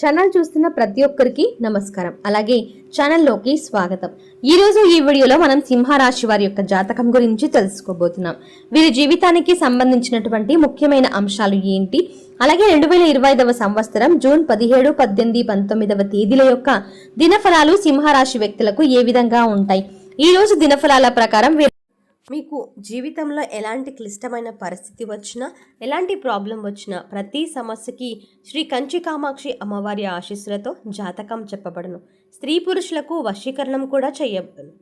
Channel చూస్తున్న ప్రతి ఒక్కరికి నమస్కారం. అలాగే ఛానల్లోకి స్వాగతం. ఈ రోజు ఈ వీడియోలో మనం సింహరాశి వారి యొక్క జాతకం గురించి తెలుసుకోబోతున్నాం. వీరి జీవితానికి సంబంధించినటువంటి ముఖ్యమైన అంశాలు ఏంటి? అలాగే రెండు వేల ఇరవై ఐదవ సంవత్సరం జూన్ పదిహేడు పద్దెనిమిది పంతొమ్మిదవ తేదీల యొక్క దినఫలాలు సింహరాశి వ్యక్తులకు ఏ విధంగా ఉంటాయి? ఈ రోజు దినఫలాల ప్రకారం మీకు జీవితంలో ఎలాంటి క్లిష్టమైన పరిస్థితి వచ్చినా ఎలాంటి ప్రాబ్లం వచ్చినా ప్రతి సమస్యకి శ్రీ కంచి కామాక్షి అమ్మవారి ఆశీస్సులతో జాతకం చెప్పబడును. స్త్రీ పురుషులకు వశీకరణం కూడా చేయబడును.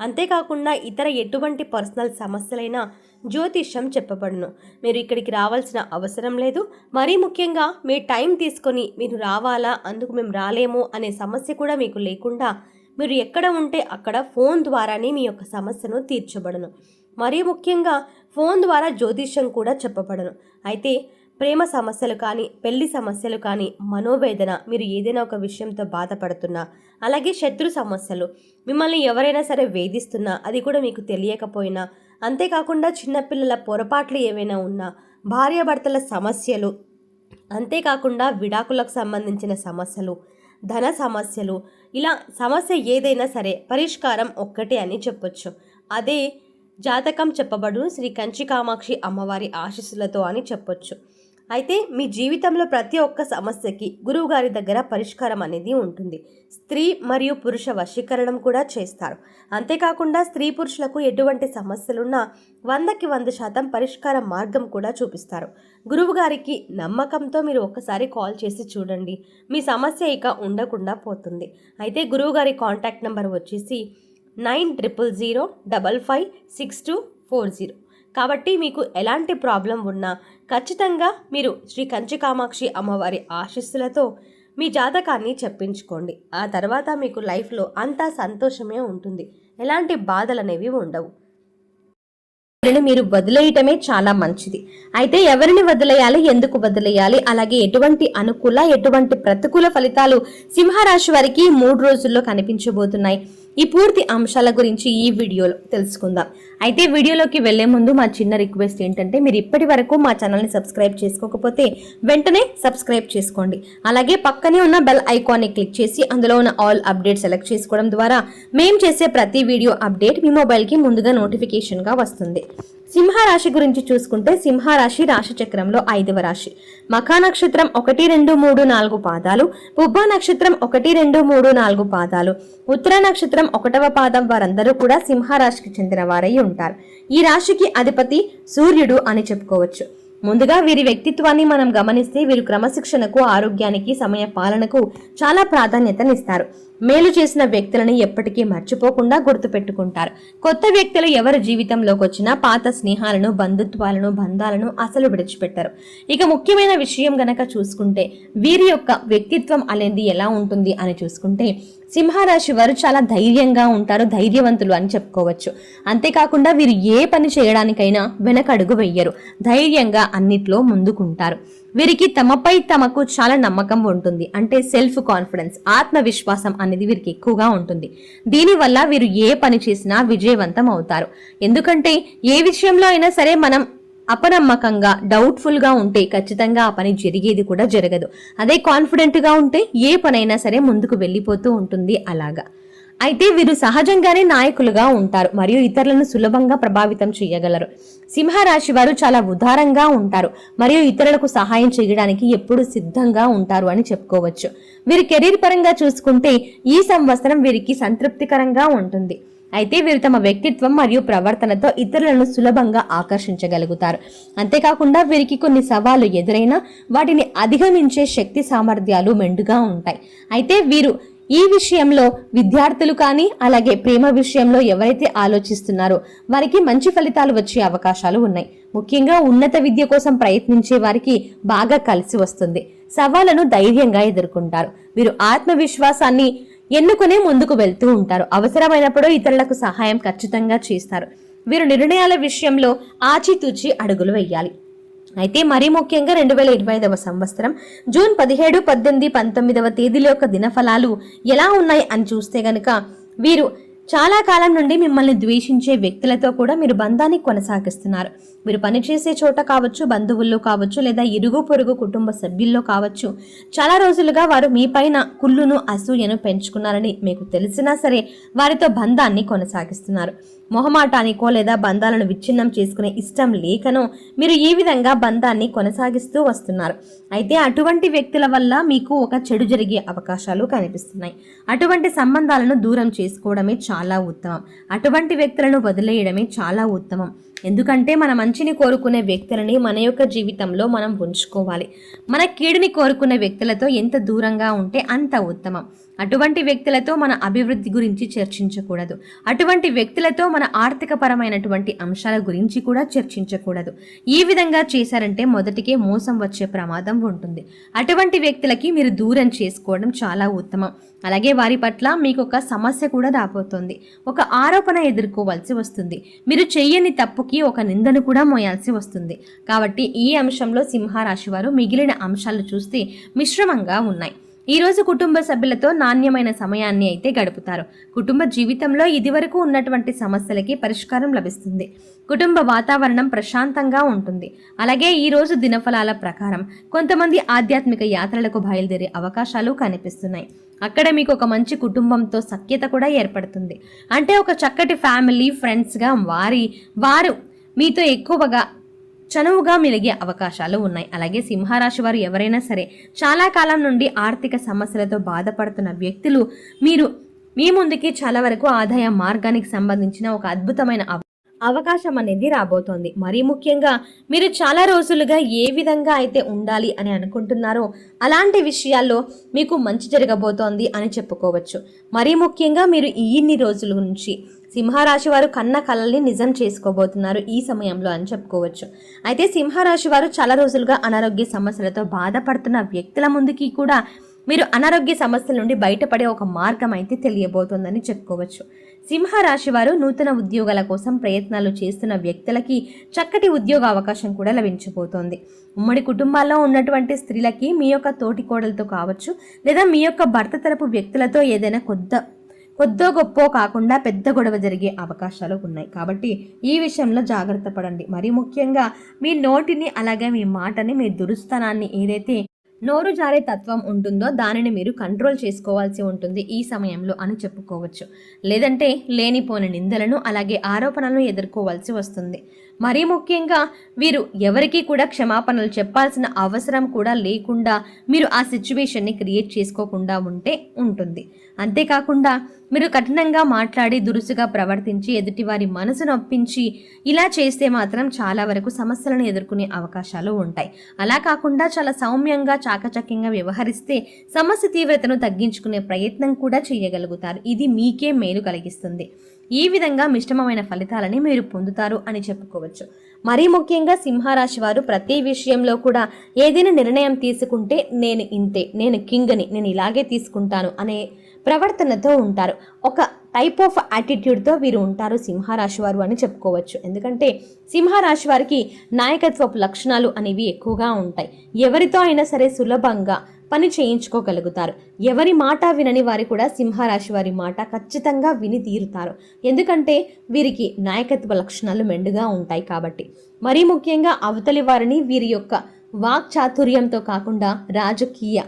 అంతేకాకుండా ఇతర ఎటువంటి పర్సనల్ సమస్యలైనా జ్యోతిష్యం చెప్పబడును. మీరు ఇక్కడికి రావాల్సిన అవసరం లేదు. మరీ ముఖ్యంగా మీ టైం తీసుకొని మీరు రావాలా అందుకు మేము రాలేము అనే సమస్య కూడా మీకు లేకుండా మీరు ఎక్కడ ఉంటే అక్కడ ఫోన్ ద్వారానే మీ యొక్క సమస్యను తీర్చబడను. మరీ ముఖ్యంగా ఫోన్ ద్వారా జ్యోతిష్యం కూడా చెప్పబడను. అయితే ప్రేమ సమస్యలు కానీ పెళ్ళి సమస్యలు కానీ మనోవేదన మీరు ఏదైనా ఒక విషయంతో బాధపడుతున్నా అలాగే శత్రు సమస్యలు మిమ్మల్ని ఎవరైనా సరే వేధిస్తున్నా అది కూడా మీకు తెలియకపోయినా అంతేకాకుండా చిన్నపిల్లల పొరపాట్లు ఏవైనా ఉన్నా భార్యాభర్తల సమస్యలు అంతేకాకుండా విడాకులకు సంబంధించిన సమస్యలు ధన సమస్యలు ఇలా సమస్య ఏదైనా సరే పరిష్కారం ఒక్కటే అని చెప్పొచ్చు. అదే జాతకం చెప్పబడును శ్రీ కంచి కామాక్షి అమ్మవారి ఆశీస్సులతో అని చెప్పొచ్చు. అయితే మీ జీవితంలో ప్రతి ఒక్క సమస్యకి గురువుగారి దగ్గర పరిష్కారం అనేది ఉంటుంది. స్త్రీ మరియు పురుష వశీకరణం కూడా చేస్తారు. అంతేకాకుండా స్త్రీ పురుషులకు ఎటువంటి సమస్యలున్నా వందకి వంద శాతం పరిష్కార మార్గం కూడా చూపిస్తారు. గురువుగారికి నమ్మకంతో మీరు ఒక్కసారి కాల్ చేసి చూడండి. మీ సమస్య ఇక ఉండకుండా పోతుంది. అయితే గురువుగారి కాంటాక్ట్ నెంబర్ వచ్చేసి nine triple zero double five six two four zero. కాబట్టి మీకు ఎలాంటి ప్రాబ్లం ఉన్నా ఖచ్చితంగా మీరు శ్రీ కంచి కామాక్షి అమ్మవారి ఆశీస్సులతో మీ జాతకాన్ని చెప్పించుకోండి. ఆ తర్వాత మీకు లైఫ్లో అంతా సంతోషమే ఉంటుంది. ఎలాంటి బాధలు అనేవి ఉండవు. ఎవరిని మీరు వదిలేయటమే చాలా మంచిది. అయితే ఎవరిని వదిలేయాలి ఎందుకు వదిలేయాలి అలాగే ఎటువంటి అనుకూల ఎటువంటి ప్రతికూల ఫలితాలు సింహరాశి వారికి మూడు రోజుల్లో కనిపించబోతున్నాయి. ఈ పూర్తి అంశాల గురించి ఈ వీడియోలో తెలుసుకుందాం. అయితే వీడియోలోకి వెళ్ళే ముందు మా చిన్న రిక్వెస్ట్ ఏంటంటే మీరు ఇప్పటి వరకు మా ఛానల్ని సబ్స్క్రైబ్ చేసుకోకపోతే వెంటనే సబ్స్క్రైబ్ చేసుకోండి. అలాగే పక్కనే ఉన్న బెల్ ఐకాన్ని క్లిక్ చేసి అందులో ఉన్న ఆల్ అప్డేట్ సెలెక్ట్ చేసుకోవడం ద్వారా మేము చేసే ప్రతి వీడియో అప్డేట్ మీ మొబైల్కి ముందుగా నోటిఫికేషన్గా వస్తుంది. సింహరాశి గురించి చూసుకుంటే సింహరాశి రాశిచక్రంలో ఐదవ రాశి. మఖా నక్షత్రం ఒకటి రెండు మూడు నాలుగు పాదాలు. పుబ్బ నక్షత్రం ఒకటి రెండు మూడు నాలుగు పాదాలు. ఉత్తర నక్షత్రం ఒకటవ పాదం వారందరూ కూడా సింహరాశికి చెందిన వారై ఉంటారు. ఈ రాశికి అధిపతి సూర్యుడు అని చెప్పుకోవచ్చు. ముందుగా వీరి వ్యక్తిత్వాన్ని మనం గమనిస్తే వీరు క్రమశిక్షణకు ఆరోగ్యానికి సమయ పాలనకు చాలా ప్రాధాన్యతనిస్తారు. మేలు చేసిన వ్యక్తులను ఎప్పటికీ మర్చిపోకుండా గుర్తుపెట్టుకుంటారు. కొత్త వ్యక్తులు ఎవరి జీవితంలోకి వచ్చినా పాత స్నేహాలను బంధుత్వాలను బంధాలను అసలు విడిచిపెట్టరు. ఇక ముఖ్యమైన విషయం గనక చూసుకుంటే వీరి యొక్క వ్యక్తిత్వం అనేది ఎలా ఉంటుంది అని చూసుకుంటే సింహరాశి వారు చాలా ధైర్యంగా ఉంటారు ధైర్యవంతులు అని చెప్పుకోవచ్చు. అంతేకాకుండా వీరు ఏ పని చేయడానికైనా వెనకడుగు వెయ్యరు ధైర్యంగా అన్నిట్లో ముందుకుంటారు. వీరికి తమపై తమకు చాలా నమ్మకం ఉంటుంది. అంటే సెల్ఫ్ కాన్ఫిడెన్స్ ఆత్మవిశ్వాసం అనేది వీరికి ఎక్కువగా ఉంటుంది. దీనివల్ల వీరు ఏ పని చేసినా విజయవంతం అవుతారు. ఎందుకంటే ఏ విషయంలో అయినా సరే మనం అపనమ్మకంగా డౌట్ఫుల్గా ఉంటే ఖచ్చితంగా ఆ పని జరిగేది కూడా జరగదు. అదే కాన్ఫిడెంట్గా ఉంటే ఏ పనైనా సరే ముందుకు వెళ్ళిపోతూ ఉంటుంది అలాగా. అయితే వీరు సహజంగానే నాయకులుగా ఉంటారు మరియు ఇతరులను సులభంగా ప్రభావితం చేయగలరు. సింహరాశి వారు చాలా ఉదారంగా ఉంటారు మరియు ఇతరులకు సహాయం చేయడానికి ఎప్పుడు సిద్ధంగా ఉంటారు అని చెప్పుకోవచ్చు. వీరి కెరీర్ పరంగా చూసుకుంటే ఈ సంవత్సరం వీరికి సంతృప్తికరంగా ఉంటుంది. అయితే వీరు తమ వ్యక్తిత్వం మరియు ప్రవర్తనతో ఇతరులను సులభంగా ఆకర్షించగలుగుతారు. అంతేకాకుండా వీరికి కొన్ని సవాళ్ళు ఎదురైనా వాటిని అధిగమించే శక్తి సామర్థ్యాలు మెండుగా ఉంటాయి. అయితే వీరు ఈ విషయంలో విద్యార్థులు కానీ అలాగే ప్రేమ విషయంలో ఎవరైతే ఆలోచిస్తున్నారో వారికి మంచి ఫలితాలు వచ్చే అవకాశాలు ఉన్నాయి. ముఖ్యంగా ఉన్నత విద్య కోసం ప్రయత్నించే వారికి బాగా కలిసి వస్తుంది. సవాళ్ళను ధైర్యంగా ఎదుర్కొంటారు. వీరు ఆత్మవిశ్వాసాన్ని ఎన్నుకునే ముందుకు వెళ్తూ ఉంటారు. అవసరమైనప్పుడు ఇతరులకు సహాయం ఖచ్చితంగా చేస్తారు. వీరు నిర్ణయాల విషయంలో ఆచితూచి అడుగులు వేయాలి. అయితే మరీ ముఖ్యంగా రెండు వేల ఇరవై ఐదవ సంవత్సరం జూన్ పదిహేడు పద్దెనిమిది పంతొమ్మిదవ తేదీల యొక్క దినఫలాలు ఎలా ఉన్నాయి అని చూస్తే గనుక వీరు చాలా కాలం నుండి మిమ్మల్ని ద్వేషించే వ్యక్తులతో కూడా మీరు బంధాన్ని కొనసాగిస్తున్నారు. మీరు పనిచేసే చోట కావచ్చు బంధువుల్లో కావచ్చు లేదా ఇరుగు పొరుగు కుటుంబ సభ్యుల్లో కావచ్చు చాలా రోజులుగా వారు మీ పైన కుళ్ళును అసూయను పెంచుకున్నారని మీకు తెలిసినా సరే వారితో బంధాన్ని కొనసాగిస్తున్నారు. మొహమాటానికో లేదా బంధాలను విచ్ఛిన్నం చేసుకునే ఇష్టం లేకనో మీరు ఈ విధంగా బంధాన్ని కొనసాగిస్తూ వస్తున్నారు. అయితే అటువంటి వ్యక్తుల వల్ల మీకు ఒక చెడు జరిగే అవకాశాలు కనిపిస్తున్నాయి. అటువంటి సంబంధాలను దూరం చేసుకోవడమే చాలా ఉత్తమం. అటువంటి వ్యక్తులను వదిలేయడమే చాలా ఉత్తమం. ఎందుకంటే మన మంచిని కోరుకునే వ్యక్తులని మన యొక్క జీవితంలో మనం ఉంచుకోవాలి. మన కీడుని కోరుకునే వ్యక్తులతో ఎంత దూరంగా ఉంటే అంత ఉత్తమం. అటువంటి వ్యక్తులతో మన అభివృద్ధి గురించి చర్చించకూడదు. అటువంటి వ్యక్తులతో మన ఆర్థికపరమైనటువంటి అంశాల గురించి కూడా చర్చించకూడదు. ఈ విధంగా చేశారంటే మొదటికే మోసం వచ్చే ప్రమాదం ఉంటుంది. అటువంటి వ్యక్తులకి మీరు దూరం చేసుకోవడం చాలా ఉత్తమం. అలాగే వారి పట్ల మీకు ఒక సమస్య కూడా రాబోతోంది. ఒక ఆరోపణ ఎదుర్కోవాల్సి వస్తుంది. మీరు చెయ్యని తప్పుకి ఒక నిందను కూడా మోయాల్సి వస్తుంది. కాబట్టి ఈ అంశంలో సింహరాశి వారు మిగిలిన అంశాలు చూస్తే మిశ్రమంగా ఉన్నాయి. ఈరోజు కుటుంబ సభ్యులతో నాణ్యమైన సమయాన్ని అయితే గడుపుతారు. కుటుంబ జీవితంలో ఇదివరకు ఉన్నటువంటి సమస్యలకి పరిష్కారం లభిస్తుంది. కుటుంబ వాతావరణం ప్రశాంతంగా ఉంటుంది. అలాగే ఈరోజు దినఫలాల ప్రకారం కొంతమంది ఆధ్యాత్మిక యాత్రలకు బయలుదేరే అవకాశాలు కనిపిస్తున్నాయి. అక్కడ మీకు ఒక మంచి కుటుంబంతో సఖ్యత కూడా ఏర్పడుతుంది. అంటే ఒక చక్కటి ఫ్యామిలీ ఫ్రెండ్స్గా వారి వారు మీతో ఎక్కువగా చనువుగా మెలిగే అవకాశాలు ఉన్నాయి. అలాగే సింహరాశి వారు ఎవరైనా సరే చాలా కాలం నుండి ఆర్థిక సమస్యలతో బాధపడుతున్న వ్యక్తులు మీరు మీ ముందుకి చాలా వరకు ఆదాయ మార్గానికి సంబంధించిన ఒక అద్భుతమైన అవకాశం అనేది రాబోతోంది. మరీ ముఖ్యంగా మీరు చాలా రోజులుగా ఏ విధంగా అయితే ఉండాలి అని అనుకుంటున్నారో అలాంటి విషయాల్లో మీకు మంచి జరగబోతోంది అని చెప్పుకోవచ్చు. మరీ ముఖ్యంగా మీరు ఈ ఇన్ని రోజుల నుంచి సింహరాశి వారు కన్న కలల్ని నిజం చేసుకోబోతున్నారు ఈ సమయంలో అని చెప్పుకోవచ్చు. అయితే సింహరాశి వారు చాలా రోజులుగా అనారోగ్య సమస్యలతో బాధపడుతున్న వ్యక్తుల ముందుకి కూడా మీరు అనారోగ్య సమస్యల నుండి బయటపడే ఒక మార్గం అయితే తెలియబోతోందని చెప్పుకోవచ్చు. సింహరాశి వారు నూతన ఉద్యోగాల కోసం ప్రయత్నాలు చేస్తున్న వ్యక్తులకి చక్కటి ఉద్యోగ అవకాశం కూడా లభించబోతోంది. ఉమ్మడి కుటుంబాల్లో ఉన్నటువంటి స్త్రీలకి మీ యొక్క తోటి కోడలతో కావచ్చు లేదా మీ యొక్క భర్త తరపు వ్యక్తులతో ఏదైనా కొద్ద కొద్దో గొప్పో కాకుండా పెద్ద గొడవ జరిగే అవకాశాలు ఉన్నాయి. కాబట్టి ఈ విషయంలో జాగ్రత్త పడండి. మరి ముఖ్యంగా మీ నోటిని అలాగే మీ మాటని మీ దురుస్తనాన్ని ఏదైతే నోరు జారే తత్వం ఉంటుందో దానిని మీరు కంట్రోల్ చేసుకోవాల్సి ఉంటుంది ఈ సమయంలో అని చెప్పుకోవచ్చు. లేదంటే లేనిపోని నిందలను అలాగే ఆరోపణలను ఎదుర్కోవాల్సి వస్తుంది. మరీ ముఖ్యంగా వీరు ఎవరికి కూడా క్షమాపణలు చెప్పాల్సిన అవసరం కూడా లేకుండా మీరు ఆ సిచ్యువేషన్ని క్రియేట్ చేసుకోకుండా ఉంటే ఉంటుంది. అంతేకాకుండా మీరు కఠినంగా మాట్లాడి దురుసుగా ప్రవర్తించి ఎదుటివారి మనసు నొప్పించి ఇలా చేస్తే మాత్రం చాలా వరకు సమస్యలను ఎదుర్కొనే అవకాశాలు ఉంటాయి. అలా కాకుండా చాలా సౌమ్యంగా చాకచక్యంగా వ్యవహరిస్తే సమస్య తీవ్రతను తగ్గించుకునే ప్రయత్నం కూడా చేయగలుగుతారు. ఇది మీకే మేలు కలిగిస్తుంది. ఈ విధంగా మిశ్రమమైన ఫలితాలని మీరు పొందుతారు అని చెప్పుకోవచ్చు. మరీ ముఖ్యంగా సింహరాశి వారు ప్రతి విషయంలో కూడా ఏదైనా నిర్ణయం తీసుకుంటే నేను ఇంతే నేను కింగ్ని నేను ఇలాగే తీసుకుంటాను అనే ప్రవర్తనతో ఉంటారు. ఒక టైప్ ఆఫ్ యాటిట్యూడ్తో వీరు ఉంటారు సింహరాశి వారు అని చెప్పుకోవచ్చు. ఎందుకంటే సింహరాశి వారికి నాయకత్వపు లక్షణాలు అనేవి ఎక్కువగా ఉంటాయి. ఎవరితో అయినా సరే సులభంగా పని చేయించుకోగలుగుతారు. ఎవరి మాట వినని వారు కూడా సింహరాశి వారి మాట ఖచ్చితంగా విని తీరుతారు. ఎందుకంటే వీరికి నాయకత్వ లక్షణాలు మెండుగా ఉంటాయి కాబట్టి. మరీ ముఖ్యంగా అవతలి వారిని వీరి యొక్క వాక్చాతుర్యంతో కాకుండా రాజకీయ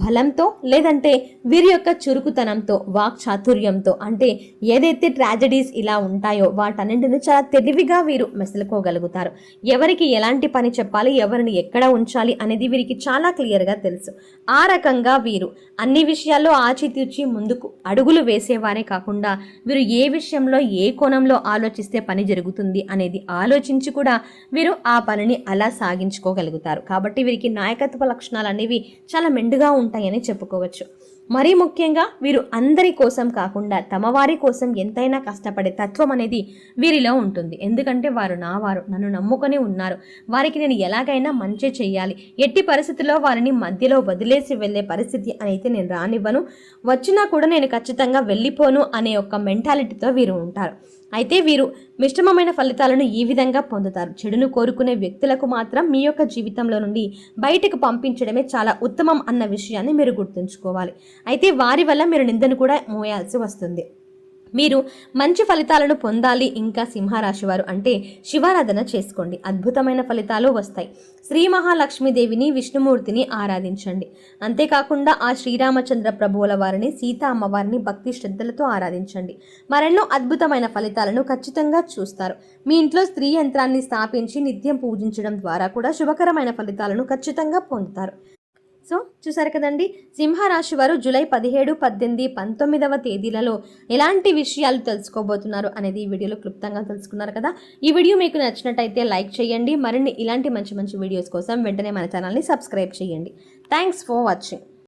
బలంతో లేదంటే వీరి యొక్క చురుకుతనంతో వాక్ చాతుర్యంతో అంటే ఏదైతే ట్రాజడీస్ ఇలా ఉంటాయో వాటన్నింటిని చాలా తెలివిగా వీరు మెసలుకోగలుగుతారు. ఎవరికి ఎలాంటి పని చెప్పాలి ఎవరిని ఎక్కడ ఉంచాలి అనేది వీరికి చాలా క్లియర్గా తెలుసు. ఆ రకంగా వీరు అన్ని విషయాల్లో ఆచితూచి ముందుకు అడుగులు వేసేవారే కాకుండా వీరు ఏ విషయంలో ఏ కోణంలో ఆలోచిస్తే పని జరుగుతుంది అనేది ఆలోచించి కూడా వీరు ఆ పనిని అలా సాగించుకోగలుగుతారు. కాబట్టి వీరికి నాయకత్వ లక్షణాలు అనేవి చాలా మెండుగా ఉంటాయని చెప్పుకోవచ్చు. మరీ ముఖ్యంగా వీరు అందరి కోసం కాకుండా తమ వారి కోసం ఎంతైనా కష్టపడే తత్వం అనేది వీరిలో ఉంటుంది. ఎందుకంటే వారు నా వారు నన్ను నమ్ముకొని ఉన్నారు. వారికి నేను ఎలాగైనా మంచి చేయాలి. ఎట్టి పరిస్థితుల్లో వారిని మధ్యలో వదిలేసి వెళ్ళే పరిస్థితి అయితే నేను రానివ్వను. వచ్చినా కూడా నేను ఖచ్చితంగా వెళ్ళిపోను అనే ఒక మెంటాలిటీతో వీరు ఉంటారు. అయితే వీరు మిశ్రమమైన ఫలితాలను ఈ విధంగా పొందుతారు. చెడును కోరుకునే వ్యక్తులకు మాత్రం మీ యొక్క జీవితంలో నుండి బయటకు పంపించడమే చాలా ఉత్తమం అన్న విషయాన్ని మీరు గుర్తుంచుకోవాలి. అయితే వారి వల్ల మీరు నిందను కూడా మోయాల్సి వస్తుంది. మీరు మంచి ఫలితాలను పొందాలి ఇంకా సింహరాశి వారు అంటే శివారాధన చేసుకోండి. అద్భుతమైన ఫలితాలు వస్తాయి. శ్రీ మహాలక్ష్మీదేవిని విష్ణుమూర్తిని ఆరాధించండి. అంతేకాకుండా ఆ శ్రీరామచంద్ర ప్రభువుల వారిని సీతా అమ్మవారిని భక్తి శ్రద్ధలతో ఆరాధించండి. మరెన్నో అద్భుతమైన ఫలితాలను ఖచ్చితంగా చూస్తారు. మీ ఇంట్లో స్త్రీ యంత్రాన్ని స్థాపించి నిత్యం పూజించడం ద్వారా కూడా శుభకరమైన ఫలితాలను ఖచ్చితంగా పొందుతారు. సో చూసారు కదండి సింహరాశి వారు జూలై పదిహేడు పద్దెనిమిది పంతొమ్మిదవ తేదీలలో ఎలాంటి విషయాలు తెలుసుకోబోతున్నారు అనేది ఈ వీడియోలో క్లుప్తంగా తెలుసుకున్నారు కదా. ఈ వీడియో మీకు నచ్చినట్టయితే లైక్ చేయండి. మరిన్ని ఇలాంటి మంచి మంచి వీడియోస్ కోసం వెంటనే మన ఛానల్ని సబ్స్క్రైబ్ చేయండి. Thanks for watching.